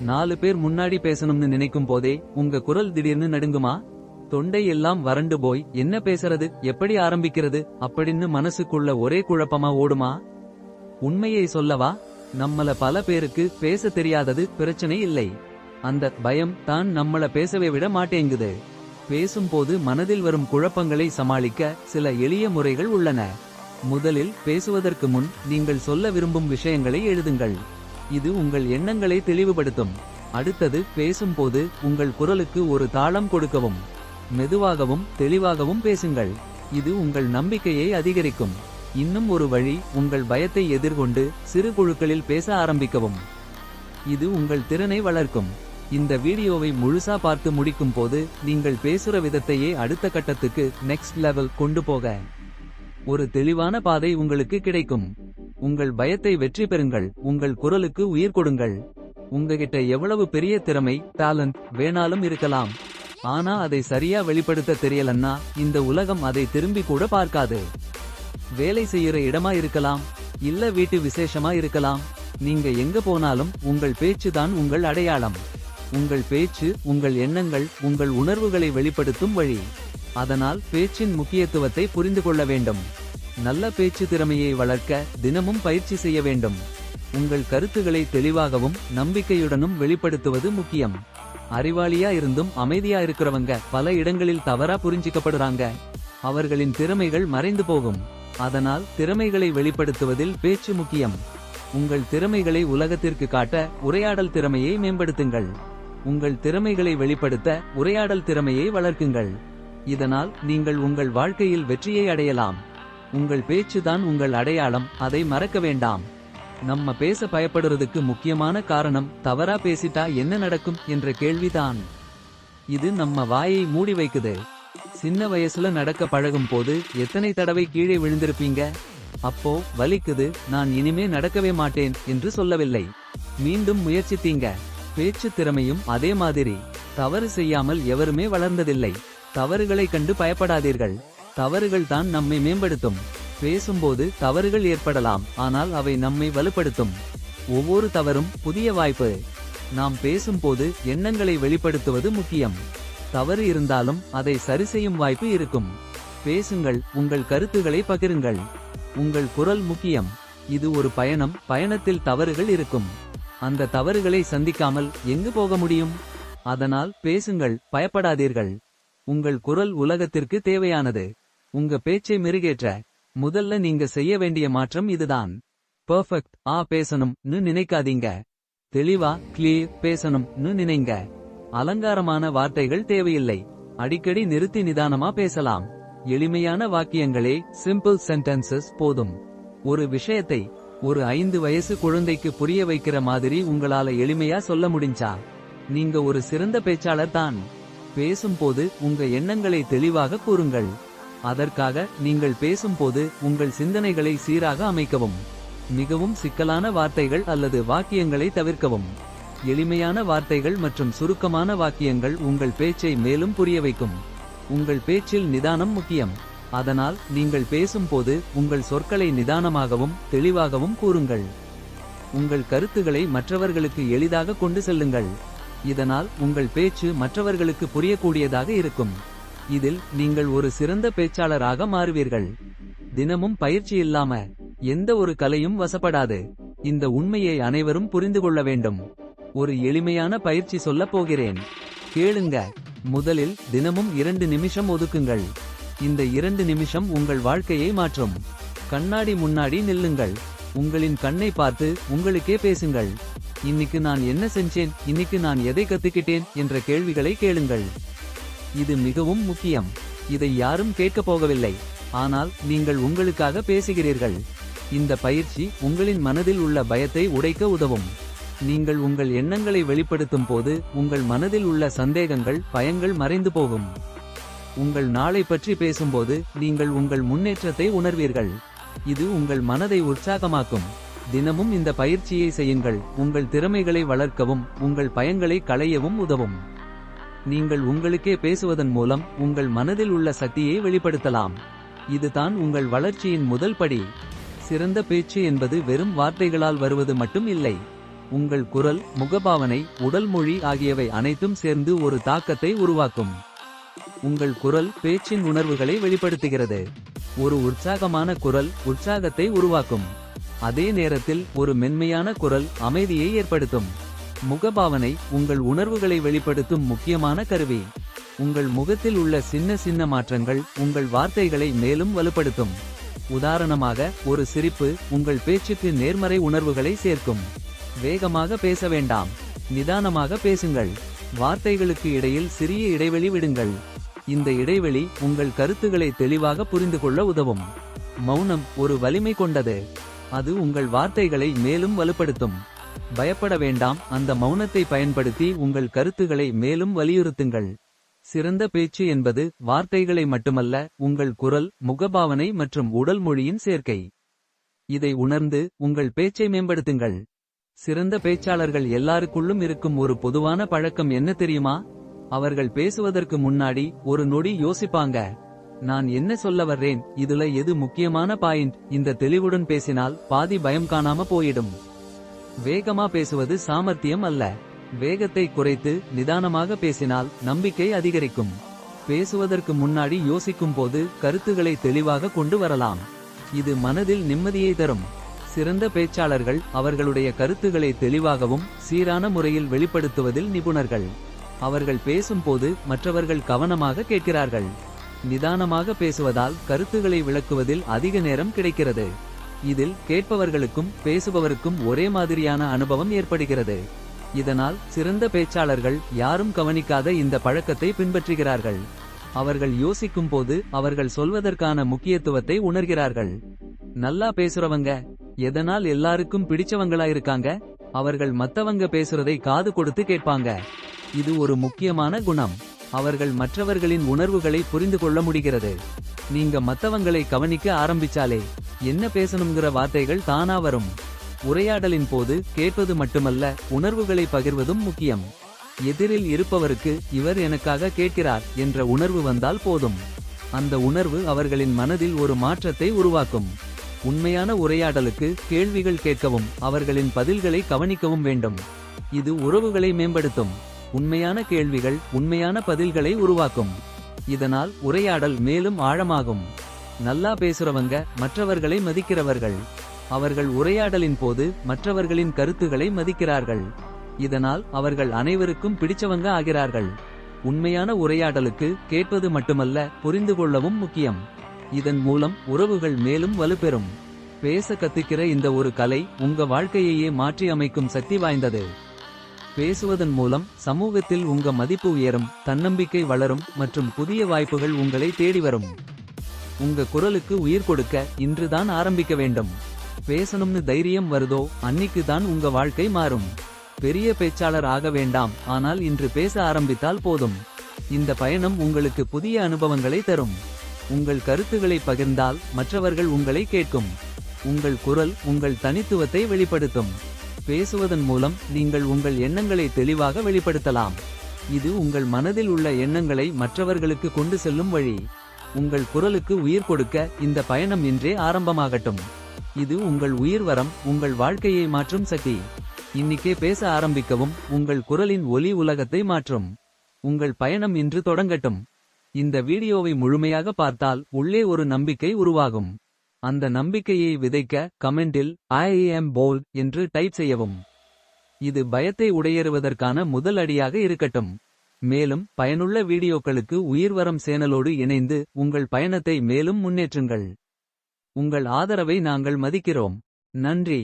நாலு பேர் முன்னாடி பேசணும்னு நினைக்கும் போதே உங்க குரல் திடீர்னு நடுங்குமா? தொண்டை எல்லாம் வறண்டு போய் என்ன பேசுறது? எப்படி ஆரம்பிக்கிறது? அப்படின்னு மனசுக்குள்ள ஒரே குழப்பமா ஓடுமா? உண்மையை சொல்லவா? நம்மள பல பேருக்கு பேச தெரியாதது பிரச்சனை இல்லை. அந்த பயம் தான் நம்மள பேசவே விட மாட்டேங்குது. பேசும்போது மனதில் வரும் குழப்பங்களை சமாளிக்க சில எளிய முறைகள் உள்ளன. முதலில் பேசுவதற்கு முன் நீங்கள் சொல்ல விரும்பும் விஷயங்களை எழுதுங்கள். இது உங்கள் எண்ணங்களை தெளிவுபடுத்தும். அடுத்தது பேசும்போது உங்கள் குரலுக்கு ஒரு தாளம் கொடுக்கவும். மெதுவாகவும் தெளிவாகவும் பேசுங்கள். இது உங்கள் நம்பிக்கையை அதிகரிக்கும். இன்னும் ஒரு வழி உங்கள் பயத்தை எதிர்கொண்டு சிறு குழுக்களில் பேச ஆரம்பிக்கவும். இது உங்கள் திறனை வளர்க்கும். இந்த வீடியோவை முழுசா பார்த்து முடிக்கும் போது நீங்கள் பேசுற விதத்தையே அடுத்த கட்டத்துக்கு நெக்ஸ்ட் லெவல் கொண்டு போக. ஒரு தெளிவான பாதை உங்களுக்கு கிடைக்கும். உங்கள் பயத்தை வெற்றி பெறுங்கள் உங்கள் குரலுக்கு உயிர் கொடுங்கள். உங்ககிட்ட எவ்வளவு பெரிய திறமை டேலண்ட் வேணாலும் இருக்கலாம். ஆனா அதை சரியா வெளிப்படுத்த தெரியலன்னா இந்த உலகம் அதை திரும்பி கூட பார்க்காது. வேலை செய்யற இடமா இருக்கலாம் இல்ல வீட்டு விசேஷமா இருக்கலாம். நீங்க எங்க போனாலும் உங்கள் பேச்சு தான் உங்கள் அடையாளம். உங்கள் பேச்சு உங்கள் எண்ணங்கள் உங்கள் உணர்வுகளை வெளிப்படுத்தும் வழி. அதனால் பேச்சின் முக்கியத்துவத்தை புரிந்து கொள்ள வேண்டும். நல்ல பேச்சு திறமையை வளர்க்க தினமும் பயிற்சி செய்ய வேண்டும். உங்கள் கருத்துக்களை தெளிவாகவும் நம்பிக்கையுடனும் வெளிப்படுத்துவது முக்கியம். அறிவாளியா இருந்தும் அமைதியா இருக்கிறவங்க பல இடங்களில் தவறா புரிஞ்சிக்கப்படுறாங்க. அவர்களின் திறமைகள் மறைந்து போகும். அதனால் திறமைகளை வெளிப்படுத்துவதில் பேச்சு முக்கியம். உங்கள் திறமைகளை உலகத்திற்கு காட்ட உரையாடல் திறமையை மேம்படுத்துங்கள். உங்கள் திறமைகளை வெளிப்படுத்த உரையாடல் திறமையை வளர்க்குங்கள். இதனால் நீங்கள் உங்கள் வாழ்க்கையில் வெற்றியை அடையலாம். உங்கள் பேச்சுதான் உங்கள் அடையாளம். அதை மறக்க வேண்டாம். நம்ம பேச பயப்படுறதுக்கு முக்கியமான காரணம் தவறா பேசிட்டா என்ன நடக்கும் என்ற கேள்விதான். இது நம்ம வாயை மூடி வைக்குது. சின்ன வயசுல நடக்க பழகும் போது எத்தனை தடவை கீழே விழுந்திருப்பீங்க? அப்போ வலிக்குது நான் இனிமே நடக்கவே மாட்டேன் என்று சொல்லவில்லை. மீண்டும் முயற்சித்தீங்க. பேச்சு திறமையும் அதே மாதிரி. தவறு செய்யாமல் எவருமே வளர்ந்ததில்லை. தவறுகளை கண்டு பயப்படாதீர்கள். தவறுகள் தான் நம்மை மேம்படுத்தும். பேசும்போது தவறுகள் ஏற்படலாம் ஆனால் அவை நம்மை வலுப்படுத்தும். ஒவ்வொரு தவறும் புதிய வாய்ப்பு. நாம் பேசும்போது எண்ணங்களை வெளிப்படுத்துவது முக்கியம். தவறு இருந்தாலும் அதை சரிசெய்யும் வாய்ப்பு இருக்கும். பேசுங்கள் உங்கள் கருத்துக்களை பகிருங்கள். உங்கள் குரல் முக்கியம். இது ஒரு பயணம் பயணத்தில் தவறுகள் இருக்கும். அந்த தவறுகளை சந்திக்காமல் எங்கு போக முடியும்? அதனால் பேசுங்கள் பயப்படாதீர்கள். உங்கள் குரல் உலகத்திற்கு தேவையானது. உங்க பேச்சை மெருகேற்ற முதல்ல நீங்க செய்ய வேண்டிய மாற்றம் இதுதான். பெர்ஃபெக்ட் ஆ பேசணும்னு நினைக்காதீங்க. தெளிவா கிளியர் பேசணும்னு நினைங்க. அலங்காரமான வார்த்தைகள் தேவையில்லை. அடிக்கடி நிறுத்தி நிதானமா பேசலாம். எளிமையான வாக்கியங்களே சிம்பிள் சென்டென்சஸ் போதும். ஒரு விஷயத்தை ஒரு ஐந்து வயசு குழந்தைக்கு புரிய வைக்கிற மாதிரி உங்களால எளிமையா சொல்ல முடிஞ்சா? நீங்க ஒரு சிறந்த பேச்சாளர் தான். பேசும்போது உங்க எண்ணங்களை தெளிவாக கூறுங்கள். அதற்காக நீங்கள் பேசும்போது உங்கள் சிந்தனைகளை சீராக அமைக்கவும். மிகவும் சிக்கலான வார்த்தைகள் அல்லது வாக்கியங்களை தவிர்க்கவும். எளிமையான வார்த்தைகள் மற்றும் சுருக்கமான வாக்கியங்கள் உங்கள் பேச்சை மேலும் புரிய வைக்கும். உங்கள் பேச்சில் நிதானம் முக்கியம். அதனால் நீங்கள் பேசும்போது உங்கள் சொற்களை நிதானமாகவும் தெளிவாகவும் கூறுங்கள். உங்கள் கருத்துக்களை மற்றவர்களுக்கு எளிதாக கொண்டு செல்லுங்கள். இதனால் உங்கள் பேச்சு மற்றவர்களுக்கு புரியக்கூடியதாக இருக்கும். இதில் நீங்கள் ஒரு சிறந்த பேச்சாளராக மாறுவீர்கள். தினமும் பயிற்சி இல்லாம எந்த ஒரு கலையும் வசப்படாது. இந்த உண்மையை அனைவரும் புரிந்து கொள்ள வேண்டும். ஒரு எளிமையான பயிற்சி சொல்லப் போகிறேன். கேளுங்க. முதலில் தினமும் இரண்டு நிமிஷம் ஒதுக்குங்கள். இந்த இரண்டு நிமிஷம் உங்கள் வாழ்க்கையை மாற்றும். கண்ணாடி முன்னாடி நில்லுங்கள். உங்களின் கண்ணை பார்த்து உங்களுக்கே பேசுங்கள். இன்னைக்கு நான் என்ன செஞ்சேன்? இன்னைக்கு நான் எதை கத்துக்கிட்டேன்? என்ற கேள்விகளை கேளுங்கள். இது மிகவும் முக்கியம். இதை யாரும் கேட்கப் போகவில்லை. ஆனால் நீங்கள் உங்களுக்காக பேசுகிறீர்கள். இந்த பயிற்சி உங்களின் மனதில் உள்ள பயத்தை உடைக்க உதவும். நீங்கள் உங்கள் எண்ணங்களை வெளிப்படுத்தும் போது உங்கள் மனதில் உள்ள சந்தேகங்கள் பயங்கள் மறைந்து போகும். உங்கள் நாளை பற்றி பேசும்போது நீங்கள் உங்கள் முன்னேற்றத்தை உணர்வீர்கள். இது உங்கள் மனதை உற்சாகமாக்கும். தினமும் இந்த பயிற்சியை செய்யுங்கள். உங்கள் திறமைகளை வளர்க்கவும் உங்கள் பயங்களை களையவும் உதவும். நீங்கள் உங்களுக்கே பேசுவதன் மூலம் உங்கள் மனதில் உள்ள சக்தியை வெளிப்படுத்தலாம். இதுதான் உங்கள் வளர்ச்சியின் முதல் படி. சிறந்த பேச்சு என்பது வெறும் வார்த்தைகளால் வருவது மட்டும் இல்லை. உங்கள் குரல் முகபாவனை உடல் மொழி ஆகியவை அனைத்தும் சேர்ந்து ஒரு தாக்கத்தை உருவாக்கும். உங்கள் குரல் பேச்சின் உணர்வுகளை வெளிப்படுத்துகிறது. ஒரு உற்சாகமான குரல் உற்சாகத்தை உருவாக்கும். அதே நேரத்தில் ஒரு மென்மையான குரல் அமைதியை ஏற்படுத்தும். முகபாவனை உங்கள் உணர்வுகளை வெளிப்படுத்தும் முக்கியமான கருவி. உங்கள் முகத்தில் உள்ள சின்ன சின்ன மாற்றங்கள் உங்கள் வார்த்தைகளை மேலும் வலுப்படுத்தும். உதாரணமாக ஒரு சிரிப்பு உங்கள் பேச்சுக்கு நேர்மறை உணர்வுகளை சேர்க்கும். வேகமாக பேச வேண்டாம். நிதானமாக பேசுங்கள். வார்த்தைகளுக்கு இடையில் சிறிய இடைவெளி விடுங்கள். இந்த இடைவெளி உங்கள் கருத்துக்களை தெளிவாக புரிந்து கொள்ள உதவும். மௌனம் ஒரு வலிமை கொண்டது. அது உங்கள் வார்த்தைகளை மேலும் வலுப்படுத்தும். பயப்பட வேண்டாம். அந்த மௌனத்தை பயன்படுத்தி உங்கள் கருத்துக்களை மேலும் வலியுறுத்துங்கள். சிறந்த பேச்சு என்பது வார்த்தைகளை மட்டுமல்ல உங்கள் குரல் முகபாவனை மற்றும் உடல் மொழியின் சேர்க்கை. இதை உணர்ந்து உங்கள் பேச்சை மேம்படுத்துங்கள். சிறந்த பேச்சாளர்கள் எல்லாருக்குள்ளும் இருக்கும் ஒரு பொதுவான பழக்கம் என்ன தெரியுமா? அவர்கள் பேசுவதற்கு முன்னாடி ஒரு நொடி யோசிப்பாங்க. நான் என்ன சொல்ல வர்றேன்? இதுல எது முக்கியமான பாயிண்ட்? இந்த தெளிவுடன் பேசினால் பாதி பயம் காணாம போயிடும். வேகமா பேசுவது சாமர்த்தியம் அல்ல. வேகத்தை குறைத்து நிதானமாக பேசினால் நம்பிக்கை அதிகரிக்கும். பேசுவதற்கு முன்னாடி யோசிக்கும் போது கருத்துக்களை தெளிவாக கொண்டு வரலாம். இது மனதில் நிம்மதியை தரும். சிறந்த பேச்சாளர்கள் அவர்களுடைய கருத்துக்களை தெளிவாகவும் சீரான முறையில் வெளிப்படுத்துவதில் நிபுணர்கள். அவர்கள் பேசும்போது மற்றவர்கள் கவனமாக கேட்கிறார்கள். நிதானமாக பேசுவதால் கருத்துக்களை விளக்குவதில் அதிக நேரம் கிடைக்கிறது. இதில் கேட்பவர்களுக்கும் பேசுபவருக்கும் ஒரே மாதிரியான அனுபவம் ஏற்படுகிறது. இதனால் சிறந்த பேச்சாளர்கள் யாரும் கவனிக்காத இந்த பழக்கத்தை பின்பற்றுகிறார்கள். அவர்கள் யோசிக்கும் போது அவர்கள் சொல்வதற்கான முக்கியத்துவத்தை உணர்கிறார்கள். நல்லா பேசுறவங்க எதனால் எல்லாருக்கும் பிடிச்சவங்களா இருக்காங்க? அவர்கள் மத்தவங்க பேசுறதை காது கொடுத்து கேட்பாங்க. இது ஒரு முக்கியமான குணம். அவர்கள் மற்றவர்களின் உணர்வுகளை புரிந்து கொள்ள முடிகிறது. நீங்க மத்தவங்களை கவனிக்க ஆரம்பிச்சாலே என்ன பேசணுங்கிற வார்த்தைகள் தானா வரும். உரையாடலின் போது கேட்பது மட்டுமல்ல உணர்வுகளை பகிர்வதும் முக்கியம். எதிரில் இருப்பவருக்கு இவர் எனக்காக கேட்கிறார் என்ற உணர்வு வந்தால் போதும். அந்த உணர்வு அவர்களின் மனதில் ஒரு மாற்றத்தை உருவாக்கும். உண்மையான உரையாடலுக்கு கேள்விகள் கேட்கவும் அவர்களின் பதில்களை கவனிக்கவும் வேண்டும். இது உறவுகளை மேம்படுத்தும். உண்மையான கேள்விகள் உண்மையான பதில்களை உருவாக்கும். இதனால் உரையாடல் மேலும் ஆழமாகும். நல்லா பேசுறவங்க மற்றவர்களை மதிக்கிறவர்கள். அவர்கள் உரையாடலின் போது மற்றவர்களின் கருத்துகளை மதிக்கிறார்கள். இதனால் அவர்கள் அனைவருக்கும் பிடிச்சவங்க ஆகிறார்கள். உண்மையான உரையாடலுக்கு கேட்பது மட்டுமல்ல புரிந்து கொள்ளவும் முக்கியம். இதன் மூலம் உறவுகள் மேலும் வலுப்பெறும். பேச கத்துக்கிற இந்த ஒரு கலை உங்க வாழ்க்கையையே மாற்றி அமைக்கும் சக்தி வாய்ந்தது. பேசுவதன் மூலம் சமூகத்தில் உங்க மதிப்பு உயரும் தன்னம்பிக்கை வளரும் மற்றும் புதிய வாய்ப்புகள் உங்களை தேடி வரும். உங்க குரலுக்கு உயிர் கொடுக்க இன்றுதான் ஆரம்பிக்க வேண்டும். பேசணும்னு தைரியம் வருதோ அன்னிக்கு தான் உங்க வாழ்க்கை மாறும். பெரிய பேச்சாளர் ஆக வேண்டாம் ஆனால் இன்று பேச ஆரம்பித்தால் போதும். இந்த பயணம் உங்களுக்கு புதிய அனுபவங்களை தரும். உங்கள் கருத்துக்களை பகிர்ந்தால் மற்றவர்கள் உங்களை கேட்கும். உங்கள் குரல் உங்கள் தனித்துவத்தை வெளிப்படுத்தும். பேசுவதன் மூலம் நீங்கள் உங்கள் எண்ணங்களை தெளிவாக வெளிப்படுத்தலாம். இது உங்கள் மனதில் உள்ள எண்ணங்களை மற்றவர்களுக்கு கொண்டு செல்லும் வழி. உங்கள் குரலுக்கு உயிர் கொடுக்க இந்த பயணம் இன்றே ஆரம்பமாகட்டும். இது உங்கள் உயிர் வரம் உங்கள் வாழ்க்கையை மாற்றும் சக்தி. இன்னிக்கே பேச ஆரம்பிக்கவும் உங்கள் குரலின் ஒலி உலகத்தை மாற்றும். உங்கள் பயணம் இன்று தொடங்கட்டும். இந்த வீடியோவை முழுமையாக பார்த்தால் உள்ளே ஒரு நம்பிக்கை உருவாகும். அந்த நம்பிக்கையை விதைக்க கமெண்டில் ஐ எம் போல் என்று டைப் செய்யவும். இது பயத்தை உடையேறுவதற்கான முதல் அடியாக இருக்கட்டும். மேலும் பயனுள்ள வீடியோக்களுக்கு உயிர்வரம் சேனலோடு இணைந்து உங்கள் பயணத்தை மேலும் முன்னேற்றுங்கள். உங்கள் ஆதரவை நாங்கள் மதிக்கிறோம். நன்றி.